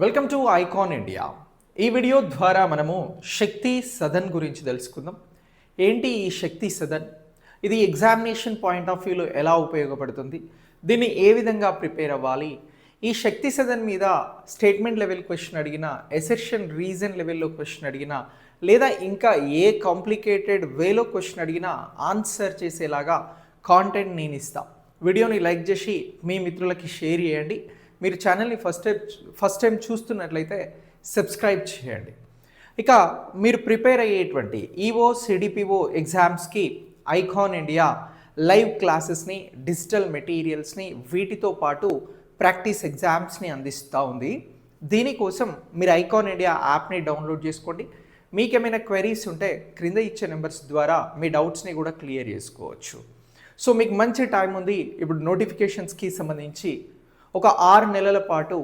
Welcome to icon India ఈ video ద్వారా మనము శక్తి సదన్ గురించి తెలుసుకుందాం. ఏంటి ఈ శక్తి సదన్? ఇది ఎగ్జామినేషన్ పాయింట్ ఆఫ్ వ్యూలో ఎలా ఉపయోగపడుతుంది? దీన్ని ఏ విధంగా ప్రిపేర్ అవ్వాలి? ఈ శక్తి సదన్ మీద స్టేట్మెంట్ లెవెల్ క్వశ్చన్ అడిగినా ఎసెషన్ రీజన్ లెవెల్లో క్వశ్చన్ అడిగినా లేదా ఇంకా ఏ కాంప్లికేటెడ్ వేలో క్వశ్చన్ అడిగినా ఆన్సర్ చేసేలాగా కాంటెంట్ నేను ఇస్తా. వీడియోని లైక్ చేసి మీ మిత్రులకి షేర్ చేయండి. మీరు ఛానల్ని ఫస్ట్ టైం ఫస్ట్ టైం చూస్తున్నట్లయితే సబ్స్క్రైబ్ చేయండి. ఇక మీరు ప్రిపేర్ అయ్యేటువంటి ఈఓ సిడిపిఓ ఎగ్జామ్స్కి ఐకాన్ ఇండియా లైవ్ క్లాసెస్ని డిజిటల్ మెటీరియల్స్ని వీటితో పాటు ప్రాక్టీస్ ఎగ్జామ్స్ని అందిస్తూ ఉంది. దీనికోసం మీరు ఐకాన్ ఇండియా యాప్ని డౌన్లోడ్ చేసుకోండి. మీకేమైనా క్వెరీస్ ఉంటే క్రింద ఇచ్చే నెంబర్స్ ద్వారా మీ డౌట్స్ని కూడా క్లియర్ చేసుకోవచ్చు. సో మీకు మంచి టైం ఉంది. ఇప్పుడు నోటిఫికేషన్స్కి సంబంధించి ఒక ఆరు నెలల పాటు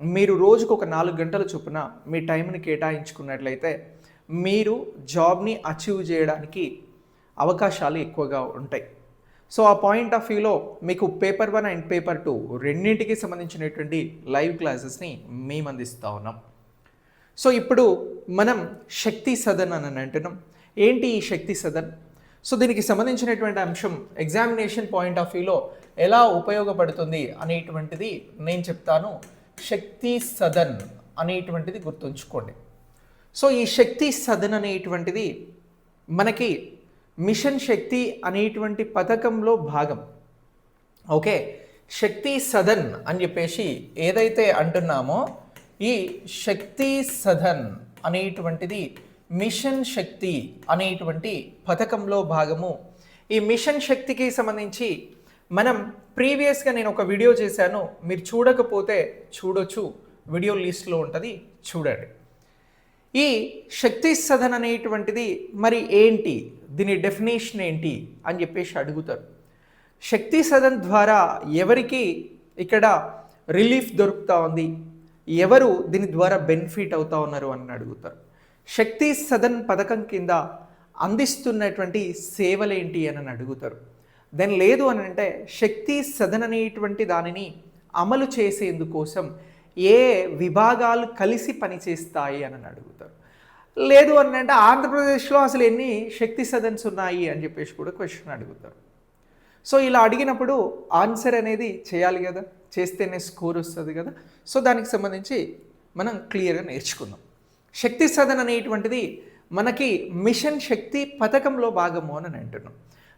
మీరు రోజుకు ఒక నాలుగు గంటల చొప్పున మీ టైంని కేటాయించుకున్నట్లయితే మీరు జాబ్ని అచీవ్ చేయడానికి అవకాశాలు ఎక్కువగా ఉంటాయి. సో ఆ పాయింట్ ఆఫ్ వ్యూలో మీకు paper one and paper two రెండింటికి సంబంధించినటువంటి లైవ్ క్లాసెస్ని మేము అందిస్తూ ఉన్నాం. సో ఇప్పుడు మనం శక్తి సదన్ అని అంటున్నాం. ఏంటి ఈ శక్తి సదన్? సో దీనికి సంబంధించినటువంటి అంశం ఎగ్జామినేషన్ పాయింట్ ఆఫ్ వ్యూలో ఎలా ఉపయోగపడుతుంది అనేటువంటిది నేను చెప్తాను. శక్తి సదన్ అనేటువంటిది గుర్తుంచుకోండి. సో ఈ శక్తి సదన్ అనేటువంటిది మనకి మిషన్ శక్తి అనేటువంటి పథకంలో భాగం. ఓకే? శక్తి సదన్ అని చెప్పేసి ఏదైతే అంటున్నామో ఈ శక్తి సదన్ అనేటువంటిది మిషన్ శక్తి అనేటువంటి పథకంలో భాగము. ఈ మిషన్ శక్తికి సంబంధించి మనం ప్రీవియస్గా నేను ఒక వీడియో చేశాను. మీరు చూడకపోతే చూడొచ్చు. వీడియో లిస్ట్లో ఉంటుంది. చూడండి. ఈ శక్తి సదన్ అనేటువంటిది మరి ఏంటి? దీని డెఫినేషన్ ఏంటి? అని చెప్పేసి అడుగుతారు. శక్తి సదన్ ద్వారా ఎవరికి ఇక్కడ రిలీఫ్ దొరుకుతూ ఉంది? ఎవరు దీని ద్వారా బెనిఫిట్ అవుతా ఉన్నారు? అని అడుగుతారు. శక్తి సదన్ పథకం కింద అందిస్తున్నటువంటి సేవలేంటి అని అడుగుతారు. దెన్ లేదు అని అంటే శక్తి సదన్ అనేటువంటి దానిని అమలు చేసేందుకోసం ఏ విభాగాలు కలిసి పనిచేస్తాయి అని అడుగుతారు. లేదు అని అంటే ఆంధ్రప్రదేశ్లో అసలు ఎన్ని శక్తి సదన్స్ ఉన్నాయి అని చెప్పేసి కూడా క్వశ్చన్ అడుగుతారు. సో ఇలా అడిగినప్పుడు ఆన్సర్ అనేది చేయాలి కదా చేస్తేనే స్కోర్ వస్తుంది కదా. సో దానికి సంబంధించి మనం క్లియర్గా నేర్చుకుందాం. శక్తి సాధన అనేటువంటిది మనకి మిషన్ శక్తి పథకంలో భాగము అని అంటున్నాం.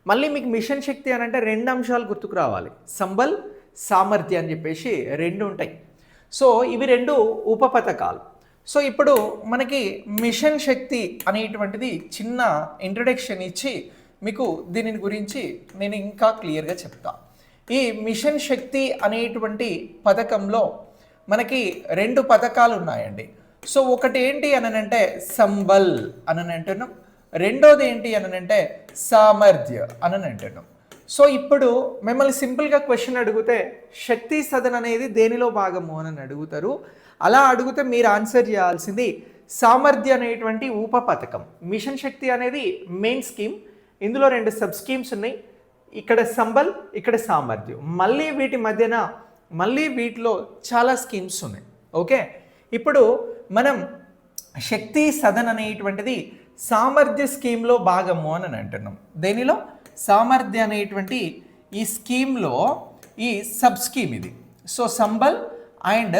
మళ్ళీ మీకు మిషన్ శక్తి అని అంటే రెండు అంశాలు గుర్తుకు రావాలి. సంబల్ సామర్థ్యం అని చెప్పేసి రెండు ఉంటాయి. సో ఇవి రెండు ఉప పథకాలు. సో ఇప్పుడు మనకి మిషన్ శక్తి అనేటువంటిది చిన్న ఇంట్రడక్షన్ ఇచ్చి మీకు దీనిని గురించి నేను ఇంకా క్లియర్గా చెప్తా. ఈ మిషన్ శక్తి అనేటువంటి పథకంలో మనకి రెండు పథకాలు ఉన్నాయండి. సో ఒకటి ఏంటి అని సంబల్ అని అంటున్నాం రెండోది ఏంటి అననంటే సామర్థ్య అని అంటున్నాం సో ఇప్పుడు మిమ్మల్ని సింపుల్గా క్వశ్చన్ అడిగితే శక్తి సదన్ అనేది దేనిలో భాగము అని అడుగుతారు. అలా అడిగితే మీరు ఆన్సర్ చేయాల్సింది సామర్థ్య అనేటువంటి ఉప పథకం. మిషన్ శక్తి అనేది మెయిన్ స్కీమ్. ఇందులో రెండు సబ్ స్కీమ్స్ ఉన్నాయి. ఇక్కడ సంబల్ ఇక్కడ సామర్థ్యం. మళ్ళీ వీటి మధ్యన మళ్ళీ వీటిలో చాలా స్కీమ్స్ ఉన్నాయి. ఓకే? ఇప్పుడు మనం శక్తి సదన్ అనేటువంటిది సామర్థ్య స్కీమ్లో భాగము అని అంటున్నాం. దేనిలో? సామర్థ్య అనేటువంటి ఈ స్కీమ్లో ఈ సబ్ స్కీమ్ ఇది. సో సంబల్ అండ్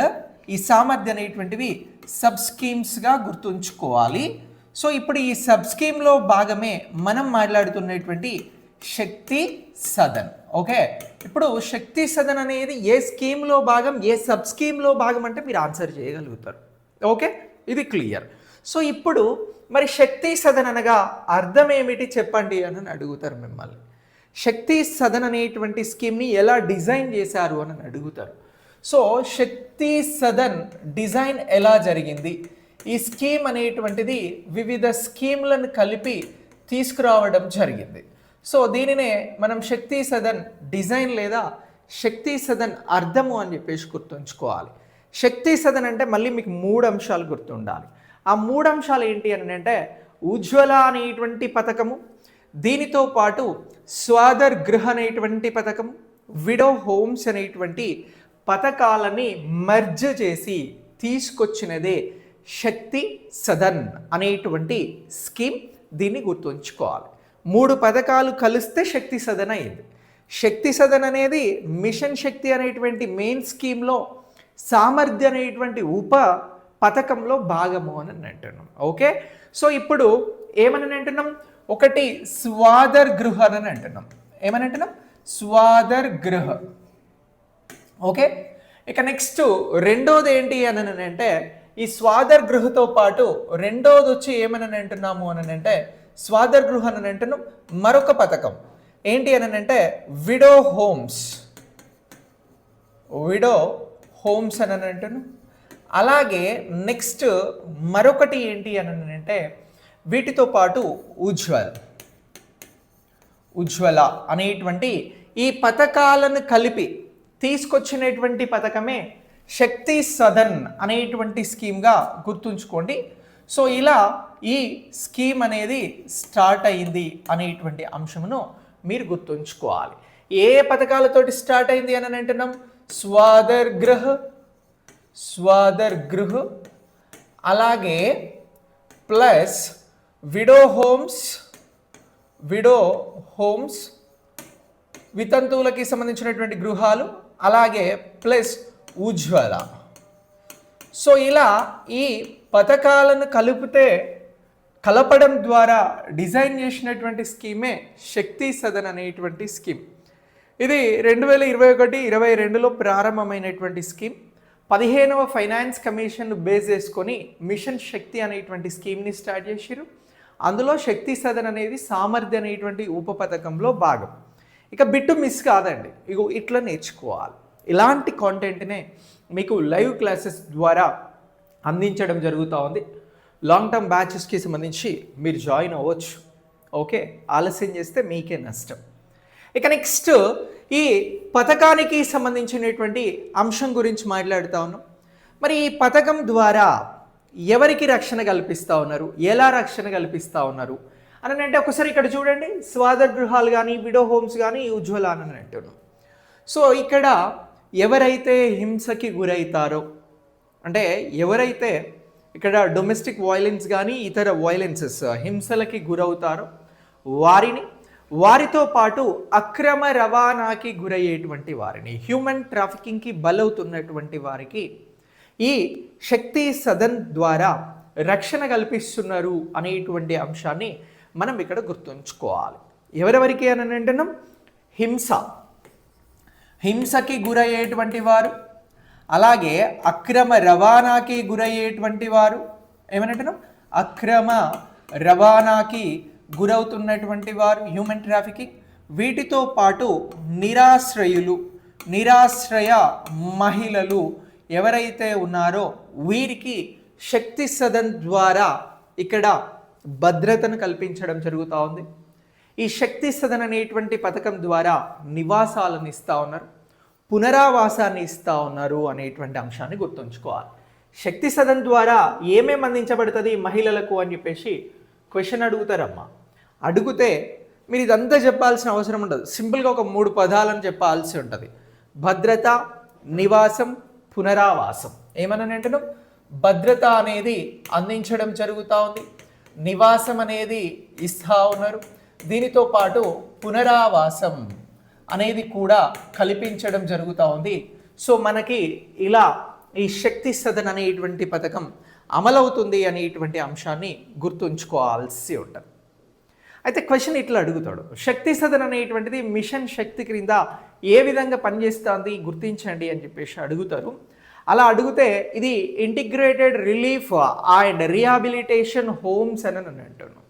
ఈ సామర్థ్య అనేటువంటివి సబ్ స్కీమ్స్గా గుర్తుంచుకోవాలి. సో ఇప్పుడు ఈ సబ్ స్కీమ్లో భాగమే మనం మాట్లాడుతున్నటువంటి శక్తి సదన్. ఓకే? ఇప్పుడు శక్తి సదన్ అనేది ఏ స్కీమ్లో భాగం ఏ సబ్ స్కీమ్లో భాగం అంటే మీరు ఆన్సర్ చేయగలుగుతారు. ఓకే? ఇది క్లియర్. సో ఇప్పుడు మరి శక్తి సదన్ అనగా అర్థం ఏమిటి చెప్పండి అని అడుగుతారు మిమ్మల్ని. శక్తి సదన్ అనేటువంటి స్కీమ్ని ఎలా డిజైన్ చేశారు అని అడుగుతారు. సో శక్తి సదన్ డిజైన్ ఎలా జరిగింది? ఈ స్కీమ్ అనేటువంటిది వివిధ స్కీమ్లను కలిపి తీసుకురావడం జరిగింది. సో దీనినే మనం శక్తి సదన్ డిజైన్ లేదా శక్తి సదన్ అర్థము అని చెప్పేసి గుర్తుంచుకోవాలి. శక్తి సదన్ అంటే మళ్ళీ మీకు మూడు అంశాలు గుర్తుండాలి. ఆ మూడు అంశాలు ఏంటి అని అంటే ఉజ్వల అనేటువంటి పథకము దీనితో పాటు స్వాదర్ గృహ అనేటువంటి పథకం విడో హోమ్స్ అనేటువంటి పథకాలని మర్జ్ చేసి తీసుకొచ్చినదే శక్తి సదన్ అనేటువంటి స్కీమ్ దీన్ని గుర్తుంచుకోవాలి. మూడు పథకాలు కలిస్తే శక్తి సదన్ అయింది శక్తి సదన్ అనేది మిషన్ శక్తి అనేటువంటి మెయిన్ స్కీమ్లో సామర్థ్య అనేటువంటి ఉప పథకంలో భాగము అని అంటున్నాం. ఓకే? సో ఇప్పుడు ఏమని అంటున్నాం? ఒకటి స్వాదర్ గృహ అని అంటున్నాం. ఏమని అంటున్నాం? స్వాదర్ గృహ. ఓకే? ఇక నెక్స్ట్ రెండోది ఏంటి అని అంటే ఈ స్వాదర్ గృహతో పాటు రెండోది వచ్చి ఏమని అంటున్నాము అని అంటే స్వాదర్ గృహ అని అంటున్నాం. మరొక పథకం. ఏంటి అని అంటే విడో హోమ్స్. విడో హోమ్స్ అని అంటాను అలాగే నెక్స్ట్ మరొకటి ఏంటి అని అంటే వీటితో పాటు ఉజ్వల్. ఉజ్వల అనేటువంటి ఈ పథకాలను కలిపి తీసుకొచ్చినటువంటి పథకమే శక్తి సదన్ అనేటువంటి స్కీమ్గా గుర్తుంచుకోండి. సో ఇలా ఈ స్కీమ్ అనేది స్టార్ట్ అయింది అనేటువంటి అంశమును మీరు గుర్తుంచుకోవాలి. ఏ పథకాలతోటి స్టార్ట్ అయింది అని అంటున్నాం? స్వాదర్ గృహ స్వాదర్ అలాగే plus widow homes widow homes వితంతువులకి సంబంధించినటువంటి గృహాలు అలాగే ప్లస్ ఉజ్వల సో ఇలా ఈ పథకాలను కలిపితే కలపడం ద్వారా డిజైన్ చేసినటువంటి స్కీమే శక్తి సదన్ అనేటువంటి స్కీమ్. ఇది రెండు వేల ఇరవై ఒకటి ఇరవై రెండులో ప్రారంభమైనటువంటి స్కీమ్. పదిహేనవ ఫైనాన్స్ కమిషన్ బేస్ చేసుకొని మిషన్ శక్తి అనేటువంటి స్కీమ్ని స్టార్ట్ చేశారు అందులో శక్తి సదన్ అనేది సామర్థ్య అనేటువంటి ఉప పథకంలో భాగం. ఇక బిట్టు మిస్ కాదండి. ఇగో ఇట్లా నేర్చుకోవాలి. ఇలాంటి కాంటెంట్నే మీకు లైవ్ క్లాసెస్ ద్వారా అందించడం జరుగుతూ ఉంది. లాంగ్ టర్మ్ బ్యాచెస్కి సంబంధించి మీరు జాయిన్ అవ్వచ్చు. ఓకే ఆలస్యం చేస్తే మీకే నష్టం. ఇక నెక్స్ట్ ఈ పథకానికి సంబంధించినటువంటి అంశం గురించి మాట్లాడుతూ ఉన్నాం. మరి ఈ పథకం ద్వారా ఎవరికి రక్షణ కల్పిస్తూ ఉన్నారు? ఎలా రక్షణ కల్పిస్తూ ఉన్నారు? అని అంటే ఒకసారి ఇక్కడ చూడండి. స్వాదర్ గృహాలు కానీ విడో హోమ్స్ కానీ ఉజ్వల అని అంటున్నాం. సో ఇక్కడ ఎవరైతే హింసకి గురవుతారో అంటే ఎవరైతే ఇక్కడ డొమెస్టిక్ వయలెన్స్ కానీ ఇతర వయలెన్సెస్ హింసలకి గురవుతారో వారిని వారితో పాటు అక్రమ రవాణాకి గురయ్యేటువంటి వారిని హ్యూమన్ ట్రాఫికింగ్కి బలవుతున్నటువంటి వారికి ఈ శక్తి సదన్ ద్వారా రక్షణ కల్పిస్తున్నారు అనేటువంటి అంశాన్ని మనం ఇక్కడ గుర్తుంచుకోవాలి. ఎవరెవరికి అని అంటున్నాం? హింస. హింసకి గురయ్యేటువంటి వారు అలాగే అక్రమ రవాణాకి గురయ్యేటువంటి వారు ఏమనంటున్నాం అక్రమ రవాణాకి గురవుతున్నటువంటి వారు హ్యూమన్ ట్రాఫికింగ్ వీటితో పాటు నిరాశ్రయులు నిరాశ్రయ మహిళలు ఎవరైతే ఉన్నారో వీరికి శక్తి సదన్ ద్వారా ఇక్కడ భద్రతను కల్పించడం జరుగుతూ ఉంది. ఈ శక్తి సదన్ అనేటువంటి పథకం ద్వారా నివాసాలను ఇస్తూ ఉన్నారు పునరావాసాన్ని ఇస్తూ ఉన్నారు అనేటువంటి అంశాన్ని గుర్తుంచుకోవాలి. శక్తి సదన్ ద్వారా ఏమేమి అందించబడుతుంది మహిళలకు అని చెప్పేసి క్వశ్చన్ అడుగుతారమ్మా. అడిగితే మీరు ఇదంతా చెప్పాల్సిన అవసరం ఉండదు. సింపుల్గా ఒక మూడు పదాలను చెప్పాల్సి ఉంటుంది. భద్రత నివాసం పునరావాసం. ఏమని అంటున్నాం? భద్రత అనేది అందించడం జరుగుతూ ఉంది. నివాసం అనేది ఇస్తా ఉన్నారు. దీనితో పాటు పునరావాసం అనేది కూడా కల్పించడం జరుగుతూ ఉంది. సో మనకి ఇలా ఈ శక్తి సదన్ అనేటువంటి పథకం అమలవుతుంది అనేటువంటి అంశాన్ని గుర్తుంచుకోవాల్సి ఉంటుంది. అయితే క్వశ్చన్ ఇట్లా అడుగుతాడు. శక్తి సదన్ అనేటువంటిది మిషన్ శక్తి క్రింద ఏ విధంగా పనిచేస్తుంది గుర్తించండి అని చెప్పేసి అడుగుతారు. అలా అడిగితే ఇది integrated relief and rehabilitation homes అని నేను అంటాను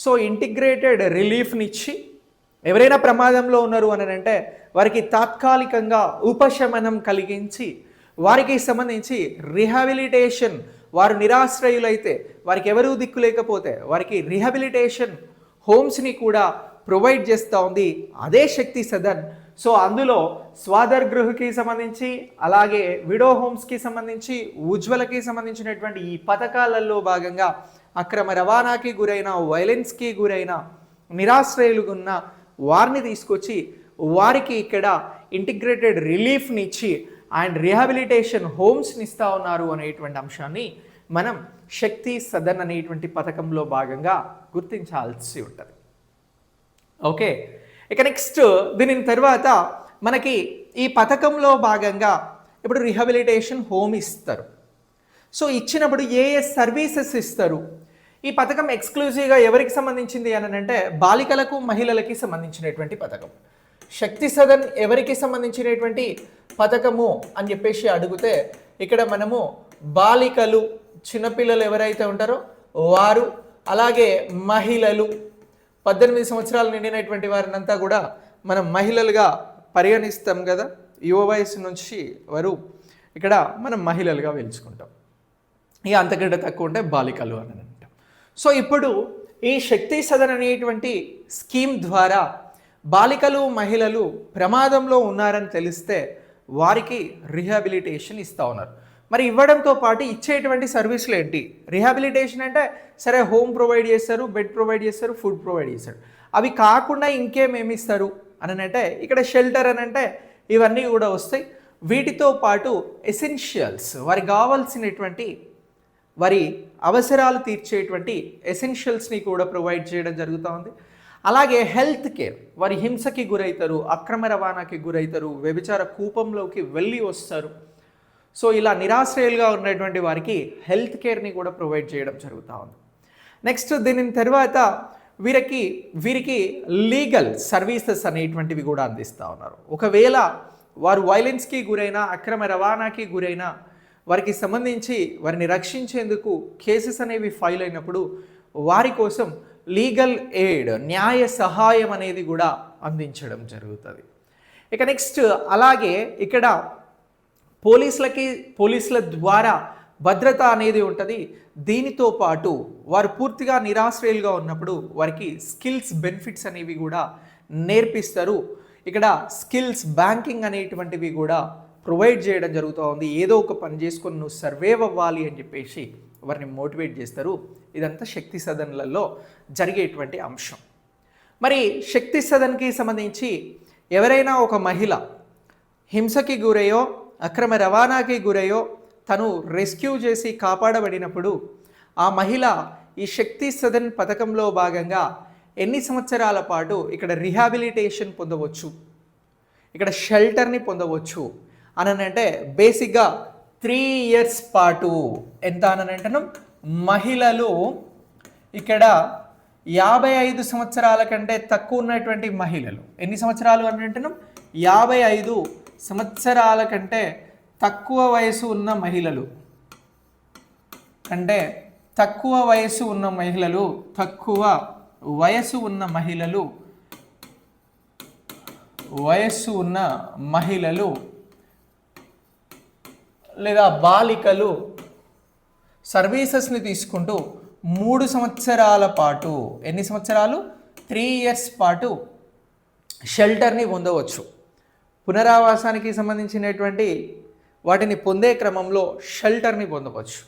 సో ఇంటిగ్రేటెడ్ రిలీఫ్నిచ్చి ఎవరైనా ప్రమాదంలో ఉన్నారు అని అంటే వారికి తాత్కాలికంగా ఉపశమనం కలిగించి వారికి సంబంధించి రిహాబిలిటేషన్ వారు నిరాశ్రయులైతే వారికి ఎవరూ దిక్కు లేకపోతే వారికి రిహాబిలిటేషన్ హోమ్స్ని కూడా ప్రొవైడ్ చేస్తూ ఉంది అదే శక్తి సదన్. సో అందులో స్వాదర్ గృహకి సంబంధించి అలాగే విడో హోమ్స్కి సంబంధించి ఉజ్వలకి సంబంధించినటువంటి ఈ పథకాలలో భాగంగా అక్రమ రవాణాకి గురైన వైలెన్స్కి గురైన నిరాశ్రయులు ఉన్న వారిని తీసుకొచ్చి వారికి ఇక్కడ ఇంటిగ్రేటెడ్ రిలీఫ్ని ఇచ్చి అండ్ రిహాబిలిటేషన్ హోమ్స్ని ఇస్తూ ఉన్నారు అనేటువంటి అంశాన్ని మనం శక్తి సదన్ అనేటువంటి పథకంలో భాగంగా గుర్తించాల్సి ఉంటుంది. ఓకే? ఇక నెక్స్ట్ దీని తర్వాత మనకి ఈ పథకంలో భాగంగా ఇప్పుడు రిహాబిలిటేషన్ హోమ్ ఇస్తారు. సో ఇచ్చినప్పుడు ఏ ఏ సర్వీసెస్ ఇస్తారు? ఈ పథకం ఎక్స్క్లూజివ్గా ఎవరికి సంబంధించింది అని అంటే బాలికలకు మహిళలకి సంబంధించినటువంటి పథకం. శక్తి సదన్ ఎవరికి సంబంధించినటువంటి పథకము అని చెప్పేసి అడిగితే ఇక్కడ మనము బాలికలు చిన్నపిల్లలు ఎవరైతే ఉంటారో వారు అలాగే మహిళలు. పద్దెనిమిది సంవత్సరాలు నిండినటువంటి వారినంతా కూడా మనం మహిళలుగా పరిగణిస్తాం కదా. యువ వయసు నుంచి వారు ఇక్కడ మనం మహిళలుగా వెలుచుకుంటాం. ఇక అంతకంటే తక్కువ ఉంటే బాలికలు అని అంటాం. సో ఇప్పుడు ఈ శక్తి సదన్ అనేటువంటి స్కీమ్ ద్వారా బాలికలు మహిళలు ప్రమాదంలో ఉన్నారని తెలిస్తే వారికి రిహాబిలిటేషన్ ఇస్తూ ఉన్నారు. మరి ఇవ్వడంతో పాటు ఇచ్చేటువంటి సర్వీసులు ఏంటి? రిహాబిలిటేషన్ అంటే సరే హోమ్ ప్రొవైడ్ చేస్తారు బెడ్ ప్రొవైడ్ చేస్తారు ఫుడ్ ప్రొవైడ్ చేస్తారు. అవి కాకుండా ఇంకేమేమి ఇస్తారు అని అంటే ఇక్కడ షెల్టర్ అని అంటే ఇవన్నీ కూడా వస్తాయి. వీటితో పాటు ఎసెన్షియల్స్ వారికి కావాల్సినటువంటి వారి అవసరాలు తీర్చేటువంటి ఎసెన్షియల్స్ని కూడా ప్రొవైడ్ చేయడం జరుగుతూ ఉంది. అలాగే హెల్త్ కేర్ వారి హింసకి గురవుతారు అక్రమ రవాణాకి గురవుతారు వ్యభిచార కూపంలోకి వెళ్ళి వస్తారు. సో ఇలా నిరాశ్రయులుగా ఉన్నటువంటి వారికి హెల్త్ కేర్ని కూడా ప్రొవైడ్ చేయడం జరుగుతూ ఉంది. నెక్స్ట్ దీని తర్వాత వీరికి వీరికి లీగల్ సర్వీసెస్ అనేటువంటివి కూడా అందిస్తూ ఉన్నారు. ఒకవేళ వారు వైలెన్స్కి గురైన అక్రమ రవాణాకి గురైన వారికి సంబంధించి వారిని రక్షించేందుకు కేసెస్ అనేవి ఫైల్ అయినప్పుడు వారి కోసం లీగల్ ఎయిడ్ న్యాయ సహాయం అనేది కూడా అందించడం జరుగుతుంది. ఇక నెక్స్ట్ అలాగే ఇక్కడ పోలీసులకి పోలీసుల ద్వారా భద్రత అనేది ఉంటుంది. దీనితో పాటు వారు పూర్తిగా నిరాశ్రయులుగా ఉన్నప్పుడు వారికి స్కిల్స్ బెనిఫిట్స్ అనేవి కూడా నేర్పిస్తారు. ఇక్కడ స్కిల్స్ బ్యాంకింగ్ అనేటువంటివి కూడా ప్రొవైడ్ చేయడం జరుగుతూ ఉంది. ఏదో ఒక పని చేసుకొని నువ్వు సర్వేవ్ అవ్వాలి అని చెప్పేసి వారిని మోటివేట్ చేస్తారు. ఇదంతా శక్తి సదన్లలో జరిగేటువంటి అంశం. మరి శక్తి సదన్కి సంబంధించి ఎవరైనా ఒక మహిళ హింసకి గురయ్యో అక్రమ రవాణాకి గురయ్యో తను రెస్క్యూ చేసి కాపాడబడినప్పుడు ఆ మహిళ ఈ శక్తి సదన్ పథకంలో భాగంగా ఎన్ని సంవత్సరాల పాటు ఇక్కడ రిహాబిలిటేషన్ పొందవచ్చు ఇక్కడ షెల్టర్ని పొందవచ్చు అనంటే బేసిక్గా త్రీ ఇయర్స్ పాటు. ఎంత అని మహిళలు ఇక్కడ యాభై ఐదు సంవత్సరాల కంటే తక్కువ ఉన్నటువంటి మహిళలు. ఎన్ని సంవత్సరాలు అని అంటున్నాం యాభై ఐదు సంవత్సరాల కంటే తక్కువ వయసు ఉన్న మహిళలు. అంటే తక్కువ వయసు ఉన్న మహిళలు తక్కువ వయసు ఉన్న మహిళలు వయస్సు ఉన్న మహిళలు లేదా బాలికలు సర్వీసెస్ని తీసుకుంటూ మూడు సంవత్సరాల పాటు ఎన్ని సంవత్సరాలు? త్రీ ఇయర్స్ పాటు షెల్టర్ని పొందవచ్చు. పునరావాసానికి సంబంధించినటువంటి వాటిని పొందే క్రమంలో షెల్టర్ని పొందవచ్చు.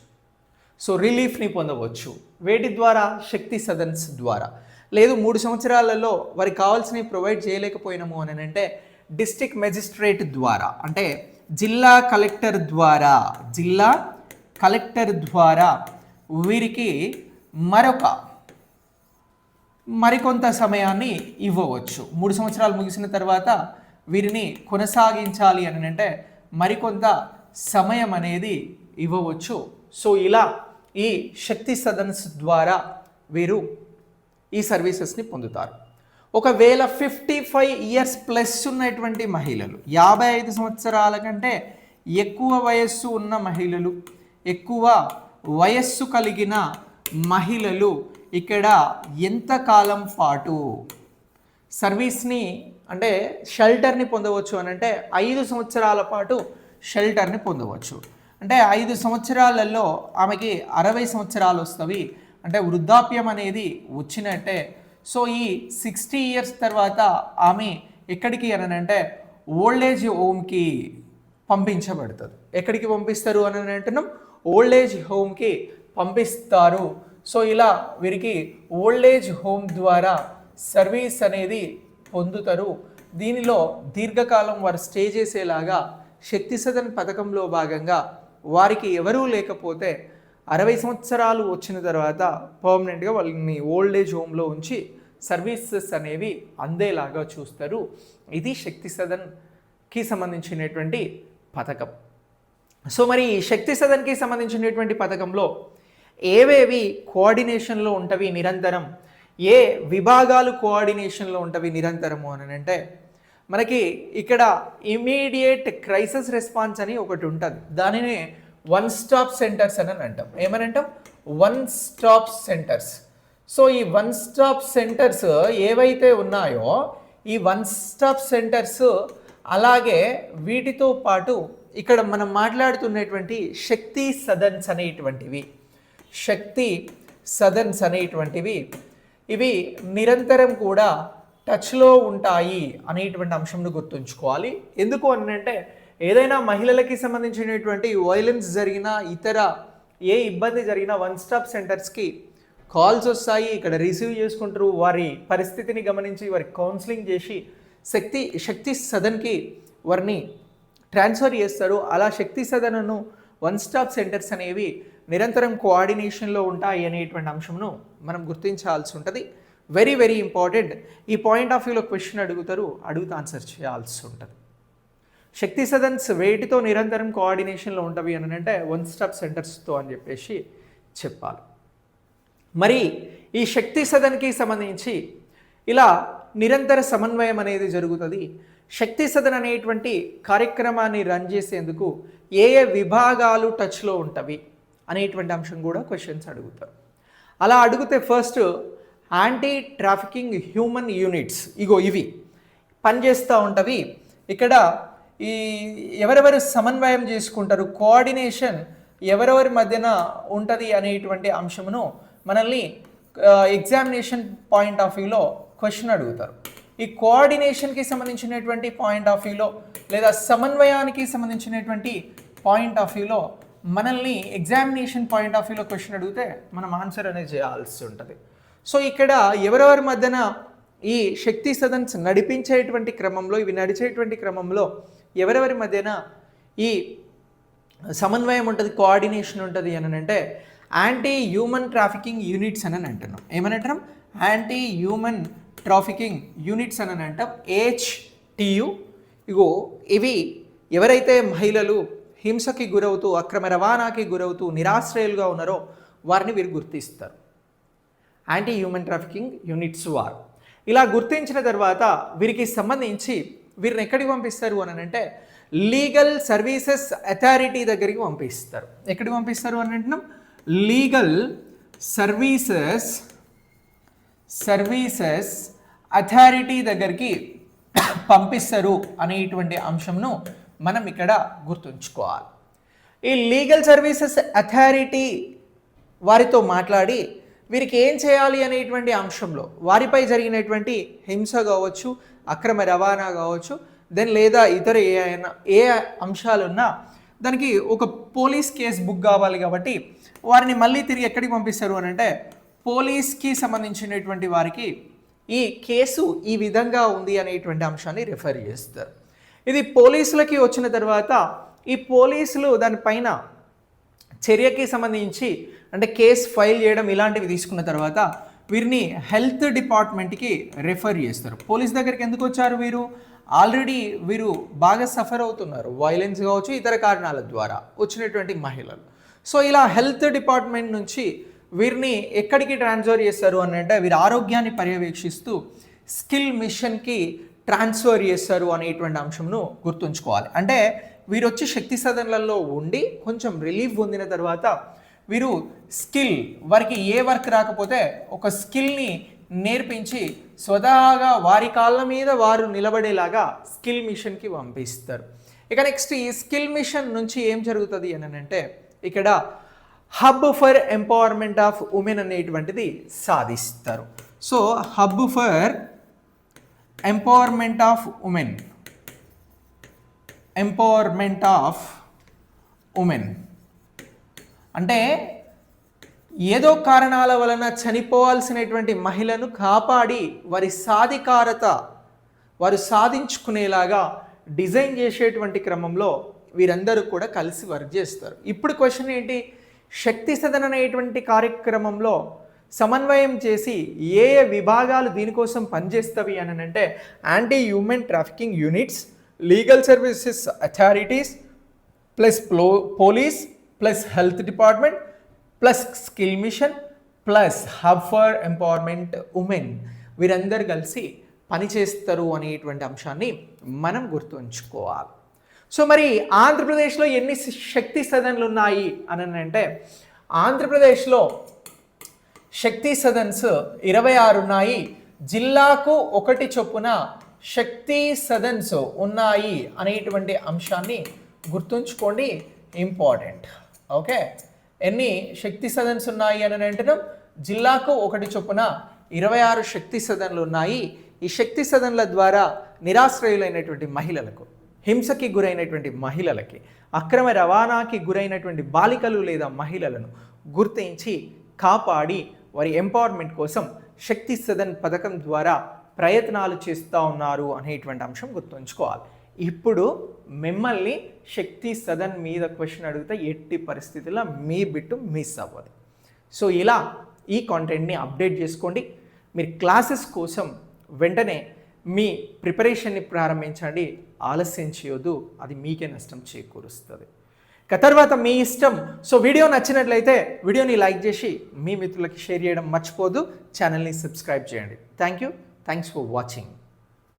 సో రిలీఫ్ని పొందవచ్చు. వేటి ద్వారా? శక్తి సదన్స్ ద్వారా. లేదు మూడు సంవత్సరాలలో వారికి కావాల్సినవి ప్రొవైడ్ చేయలేకపోయినాము అని అంటే డిస్టిక్ మెజిస్ట్రేట్ ద్వారా. అంటే జిల్లా కలెక్టర్ ద్వారా. జిల్లా కలెక్టర్ ద్వారా వీరికి మరొక మరికొంత సమయాన్ని ఇవ్వవచ్చు. మూడు సంవత్సరాలు ముగిసిన తర్వాత వీరిని కొనసాగించాలి అని అంటే మరికొంత సమయం అనేది ఇవ్వవచ్చు. సో ఇలా ఈ శక్తి సదన్స్ ద్వారా వీరు ఈ సర్వీసెస్ని పొందుతారు. ఒకవేళ ఫిఫ్టీ ఫైవ్ ఇయర్స్ ప్లస్ ఉన్నటువంటి మహిళలు యాభై ఐదు సంవత్సరాల కంటే ఎక్కువ వయస్సు ఉన్న మహిళలు ఎక్కువ వయస్సు కలిగిన మహిళలు ఇక్కడ ఎంతకాలం పాటు సర్వీస్ని అంటే షెల్టర్ని పొందవచ్చు అని అంటే ఐదు సంవత్సరాల పాటు షెల్టర్ని పొందవచ్చు. అంటే ఐదు సంవత్సరాలలో ఆమెకి అరవై సంవత్సరాలు వస్తవి. అంటే వృద్ధాప్యం అనేది వచ్చినట్టే. సో ఈ సిక్స్టీ ఇయర్స్ తర్వాత ఆమె ఎక్కడికి అని అంటే ఓల్డ్ ఏజ్ హోమ్కి పంపించబడుతుంది. ఎక్కడికి పంపిస్తారు అని అంటున్నాం? ఓల్డ్ ఏజ్ హోమ్కి పంపిస్తారు. సో ఇలా వీరికి ఓల్డ్ ఏజ్ హోమ్ ద్వారా సర్వీస్ అనేది పొందుతారు. దీనిలో దీర్ఘకాలం వారు స్టే చేసేలాగా శక్తి సదన్ పథకంలో భాగంగా వారికి ఎవరూ లేకపోతే అరవై సంవత్సరాలు వచ్చిన తర్వాత పర్మనెంట్గా వాళ్ళని ఓల్డ్ ఏజ్ హోమ్లో ఉంచి సర్వీసెస్ అనేవి అందేలాగా చూస్తారు. ఇది శక్తి సదన్కి సంబంధించినటువంటి పథకం. సో మరి ఈ శక్తి సదన్కి సంబంధించినటువంటి పథకంలో ఏవేవి కోఆర్డినేషన్లో ఉంటవి నిరంతరం ఏ విభాగాలు కోఆర్డినేషన్లో ఉంటవి నిరంతరము అని అంటే మనకి ఇక్కడ ఇమీడియట్ క్రైసిస్ రెస్పాన్స్ అని ఒకటి ఉంటుంది. దానినే వన్ స్టాప్ సెంటర్స్ అని అంటాం. ఏమని అంటాం వన్ స్టాప్ సెంటర్స్ సో ఈ వన్ స్టాప్ సెంటర్స్ ఏవైతే ఉన్నాయో ఈ వన్ స్టాప్ సెంటర్స్ అలాగే వీటితో పాటు ఇక్కడ మనం మాట్లాడుతున్నటువంటి శక్తి సదన్స్ అనేటువంటివి. శక్తి సదన్స్ అనేటువంటివి. ఇవి నిరంతరం కూడా టచ్లో ఉంటాయి అనేటువంటి అంశంను గుర్తుంచుకోవాలి. ఎందుకు అని అంటే ఏదైనా మహిళలకి సంబంధించినటువంటి వైలెన్స్ జరిగినా ఇతర ఏ ఇబ్బంది జరిగినా వన్ స్టాప్ సెంటర్స్కి కాల్స్ వస్తాయి. ఇక్కడ రిసీవ్ చేసుకుంటారు. వారి పరిస్థితిని గమనించి వారి కౌన్సిలింగ్ చేసి శక్తి శక్తి సదన్కి వారిని ట్రాన్స్ఫర్ చేస్తారు. అలా శక్తి సదనను వన్ స్టాప్ సెంటర్స్ అనేవి నిరంతరం కోఆర్డినేషన్లో ఉంటాయి అనేటువంటి అంశంను మనం గుర్తించాల్సి ఉంటుంది. వెరీ వెరీ ఇంపార్టెంట్ ఈ పాయింట్ ఆఫ్ వ్యూలో క్వశ్చన్ అడుగుతారు అడుగుతూ ఆన్సర్ చేయాల్సి ఉంటుంది. శక్తి సదన్స్ వేటితో నిరంతరం కోఆర్డినేషన్లో ఉంటవి అని అంటే వన్ స్టాప్ సెంటర్స్తో అని చెప్పేసి చెప్పాలి. మరి ఈ శక్తి సదన్కి సంబంధించి ఇలా నిరంతర సమన్వయం అనేది జరుగుతుంది. శక్తి సదన్ అనేటువంటి కార్యక్రమాన్ని రన్ చేసేందుకు ఏ ఏ విభాగాలు టచ్లో ఉంటవి అనేటువంటి అంశం కూడా క్వశ్చన్స్ అడుగుతారు. అలా అడిగితే first anti trafficking human units ఇగో ఇవి పనిచేస్తూ ఉంటవి. ఇక్కడ ఈ ఎవరెవరు సమన్వయం చేసుకుంటారు కోఆర్డినేషన్ ఎవరెవరి మధ్యన ఉంటుంది అనేటువంటి అంశమును మనల్ని ఎగ్జామినేషన్ పాయింట్ ఆఫ్ వ్యూలో క్వశ్చన్ అడుగుతారు. ఈ కోఆర్డినేషన్కి సంబంధించినటువంటి పాయింట్ ఆఫ్ వ్యూలో లేదా సమన్వయానికి సంబంధించినటువంటి పాయింట్ ఆఫ్ వ్యూలో మనల్ని ఎగ్జామినేషన్ పాయింట్ ఆఫ్ వ్యూలో క్వశ్చన్ అడిగితే మనం ఆన్సర్ అనేది చేయాల్సి ఉంటుంది. సో ఇక్కడ ఎవరెవరి మధ్యన ఈ శక్తి సదన్స్ నడిపించేటువంటి క్రమంలో ఇవి నడిచేటువంటి క్రమంలో ఎవరెవరి మధ్యన ఈ సమన్వయం ఉంటుంది కోఆర్డినేషన్ ఉంటుంది అని అంటే యాంటీ హ్యూమన్ ట్రాఫికింగ్ యూనిట్స్ అని అంటున్నాం. ఏమని అంటాం యాంటీ హ్యూమన్ ట్రాఫికింగ్ యూనిట్స్ అని అంటాం. హెచ్టియు ఇగో ఇవి ఎవరైతే మహిళలు హింసకి గురవుతూ అక్రమ రవాణాకి గురవుతూ నిరాశ్రయులుగా ఉన్నారో వారిని వీరు గుర్తిస్తారు. యాంటీ హ్యూమన్ ట్రాఫికింగ్ యూనిట్స్ వార్ ఇలా గుర్తించిన తర్వాత వీరికి సంబంధించి వీరిని ఎక్కడికి పంపిస్తారు అని అంటే లీగల్ సర్వీసెస్ అథారిటీ దగ్గరికి పంపిస్తారు. ఎక్కడికి పంపిస్తారు అని అంటున్నాం? లీగల్ సర్వీసెస్ సర్వీసెస్ అథారిటీ దగ్గరికి పంపిస్తారు అనేటువంటి అంశంను మనం ఇక్కడ గుర్తుంచుకోవాలి. ఈ లీగల్ సర్వీసెస్ అథారిటీ వారితో మాట్లాడి వీరికి ఏం చేయాలి అనేటువంటి అంశంలో వారిపై జరిగినటువంటి హింస కావచ్చు అక్రమ రవాణా కావచ్చు దెన్ లేదా ఇతర ఏ అయినా ఏ అంశాలున్నా దానికి ఒక పోలీస్ కేసు బుక్ కావాలి కాబట్టి వారిని మళ్ళీ తిరిగి ఎక్కడికి పంపిస్తారు అని అంటే పోలీస్కి సంబంధించినటువంటి వారికి ఈ కేసు ఈ విధంగా ఉంది అనేటువంటి అంశాన్ని రిఫర్ చేస్తారు. ఇది పోలీసులకి వచ్చిన తర్వాత ఈ పోలీసులు దానిపైన చర్యకి సంబంధించి అంటే కేసు ఫైల్ చేయడం ఇలాంటివి తీసుకున్న తర్వాత వీరిని హెల్త్ డిపార్ట్మెంట్కి రెఫర్ చేస్తారు. పోలీస్ దగ్గరికి ఎందుకు వచ్చారు వీరు? ఆల్రెడీ వీరు బాగా సఫర్ అవుతున్నారు. వైలెన్స్ కావచ్చు ఇతర కారణాల ద్వారా వచ్చినటువంటి మహిళలు. సో ఇలా హెల్త్ డిపార్ట్మెంట్ నుంచి వీరిని ఎక్కడికి ట్రాన్స్ఫర్ చేస్తారు అని అంటే వీరి ఆరోగ్యాన్ని పర్యవేక్షిస్తూ స్కిల్ మిషన్కి ట్రాన్స్ఫర్ చేస్తారు అనేటువంటి అంశంను గుర్తుంచుకోవాలి. అంటే వీరు వచ్చి శక్తి సదన్లలో ఉండి కొంచెం రిలీఫ్ పొందిన తర్వాత వీరు స్కిల్ వారికి ఏ వర్క్ రాకపోతే ఒక స్కిల్ని నేర్పించి స్వతహాగా వారి కాళ్ళ మీద వారు నిలబడేలాగా స్కిల్ మిషన్కి పంపిస్తారు. ఇక నెక్స్ట్ ఈ స్కిల్ మిషన్ నుంచి ఏం జరుగుతుంది అని అంటే ఇక్కడ hub for empowerment of women అనేటువంటిది సాధిస్తారు. So hub for empowerment of women empowerment of women అంటే ఏదో కారణాల వలన చనిపోవాల్సినటువంటి మహిళను కాపాడి వారి సాధికారత వారు సాధించుకునేలాగా డిజైన్ చేసేటువంటి క్రమంలో వీరందరూ కూడా కలిసి వర్క్ చేస్తారు. ఇప్పుడు క్వశ్చన్ ఏంటి? శక్తి సదన అనేటువంటి కార్యక్రమంలో సమన్వయం చేసి ఏ ఏ విభాగాలు దీనికోసం పనిచేస్తవి అని అంటే anti human trafficking units legal services authorities plus ప్లో police plus health department plus skill mission plus hub for empowerment women వీరందరు కలిసి పనిచేస్తారు అనేటువంటి అంశాన్ని మనం గుర్తుంచుకోవాలి. సో మరి ఆంధ్రప్రదేశ్లో ఎన్ని శక్తి సదన్లు ఉన్నాయి అని అంటే ఆంధ్రప్రదేశ్లో శక్తి సదన్స్ ఇరవై ఆరు ఉన్నాయి. జిల్లాకు ఒకటి చొప్పున శక్తి సదన్స్ ఉన్నాయి అనేటువంటి అంశాన్ని గుర్తుంచుకోండి. ఇంపార్టెంట్. ఓకే? ఎన్ని శక్తి సదన్స్ ఉన్నాయి అని అంటున్నాం. జిల్లాకు ఒకటి చొప్పున ఇరవై ఆరు శక్తి సదన్లు ఉన్నాయి. ఈ శక్తి సదన్ల ద్వారా నిరాశ్రయులైనటువంటి మహిళలకు హింసకి గురైనటువంటి మహిళలకి అక్రమ రవాణాకి గురైనటువంటి బాలికలు లేదా మహిళలను గుర్తించి కాపాడి వారి ఎంపవర్మెంట్ కోసం శక్తి సదన్ పథకం ద్వారా ప్రయత్నాలు చేస్తూ ఉన్నారు అనేటువంటి అంశం గుర్తుంచుకోవాలి. ఇప్పుడు మిమ్మల్ని శక్తి సదన్ మీద క్వశ్చన్ అడిగితే ఎట్టి పరిస్థితుల్లో మీ బిట్టు మిస్ అవ్వదు. సో ఇలా ఈ కాంటెంట్ని అప్డేట్ చేసుకోండి. మీరు క్లాసెస్ కోసం వెంటనే మీ ప్రిపరేషన్ని ప్రారంభించండి. ఆలస్యం చేయొద్దు. అది మీకే నష్టం చేకూరుస్తుంది. ఇక తర్వాత మీ ఇష్టం. సో వీడియో నచ్చినట్లయితే వీడియోని లైక్ చేసి మీ మిత్రులకి షేర్ చేయడం మర్చిపోదు. ఛానల్ని సబ్స్క్రైబ్ చేయండి. Thank you thanks for watching